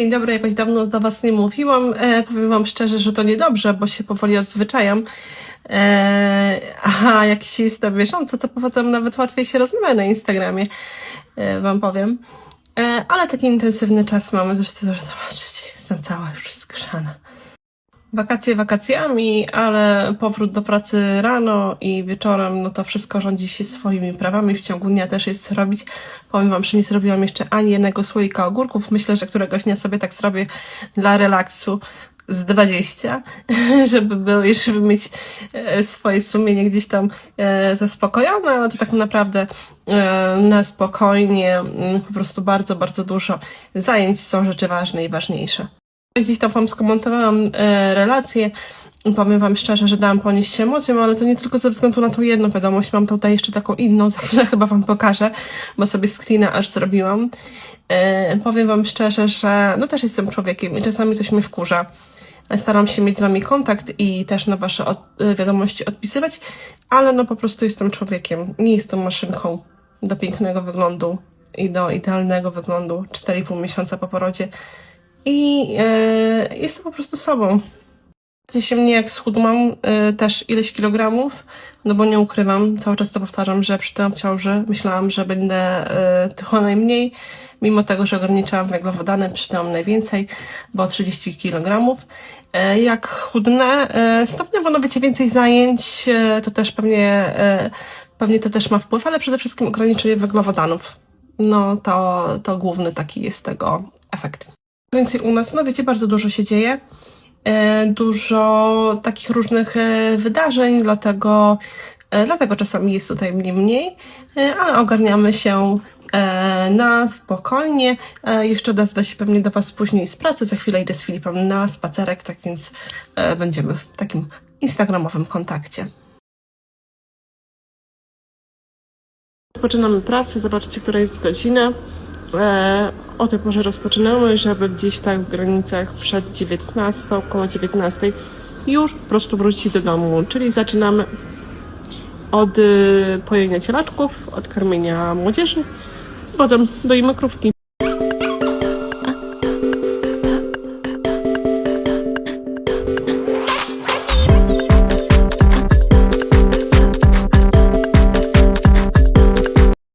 Dzień dobry, jakoś dawno do Was nie mówiłam. E, powiem Wam szczerze, że to niedobrze, bo się powoli odzwyczajam. E, a jak się jest na bieżąco, to potem nawet łatwiej się rozmawia na Instagramie, e, Wam powiem. E, ale taki intensywny czas mamy, zresztą, zobaczcie, jestem cała już zgrzana. Wakacje wakacjami, ale powrót do pracy rano i wieczorem, no to wszystko rządzi się swoimi prawami. W ciągu dnia też jest co robić. Powiem Wam, że nie zrobiłam jeszcze ani jednego słoika ogórków. Myślę, że któregoś dnia sobie tak zrobię dla relaksu z 20, żeby było i żeby mieć e, swoje sumienie gdzieś tam e, zaspokojone, ale to tak naprawdę e, na spokojnie, mm, po prostu bardzo, bardzo dużo zajęć są rzeczy ważne i ważniejsze. Gdzieś tam Wam skomentowałam e, relacje. I powiem Wam szczerze, że dałam ponieść się emocjom, ale to nie tylko ze względu na tą jedną wiadomość, mam tutaj jeszcze taką inną, za chwilę chyba Wam pokażę, bo sobie screena aż zrobiłam. E, powiem Wam szczerze, że no też jestem człowiekiem i czasami coś mnie wkurza. Staram się mieć z Wami kontakt i też na Wasze od, e, wiadomości odpisywać, ale no po prostu jestem człowiekiem, nie jestem maszynką do pięknego wyglądu i do idealnego wyglądu. 4,5 miesiąca po porodzie i e, jestem po prostu sobą. Się mnie jak schudłam e, też ileś kilogramów, no bo nie ukrywam, cały czas to powtarzam, że przy tym ciąży myślałam, że będę e, tyła najmniej, mimo tego, że ograniczałam węglowodany, przytyłam najwięcej, bo 30 kg. E, jak chudnę, e, stopniowo, no wiecie, więcej zajęć, e, to też pewnie, e, pewnie to też ma wpływ, ale przede wszystkim ograniczenie węglowodanów. No to, to główny taki jest tego efekt. Więcej u nas, no wiecie, bardzo dużo się dzieje. E, Dużo takich różnych e, wydarzeń, dlatego, e, dlatego czasami jest tutaj mniej mniej, ale ogarniamy się na spokojnie. Jeszcze odezwę się pewnie do Was później z pracy. Za chwilę idę z Filipem na spacerek, tak więc będziemy w takim instagramowym kontakcie. Zaczynamy pracę, zobaczcie, która jest godzina. E, o tej porze rozpoczynamy, żeby gdzieś tak w granicach przed 19, około 19 już po prostu wrócić do domu. Czyli zaczynamy od y, pojenia cielaczków, od karmienia młodzieży, potem doimy krówki.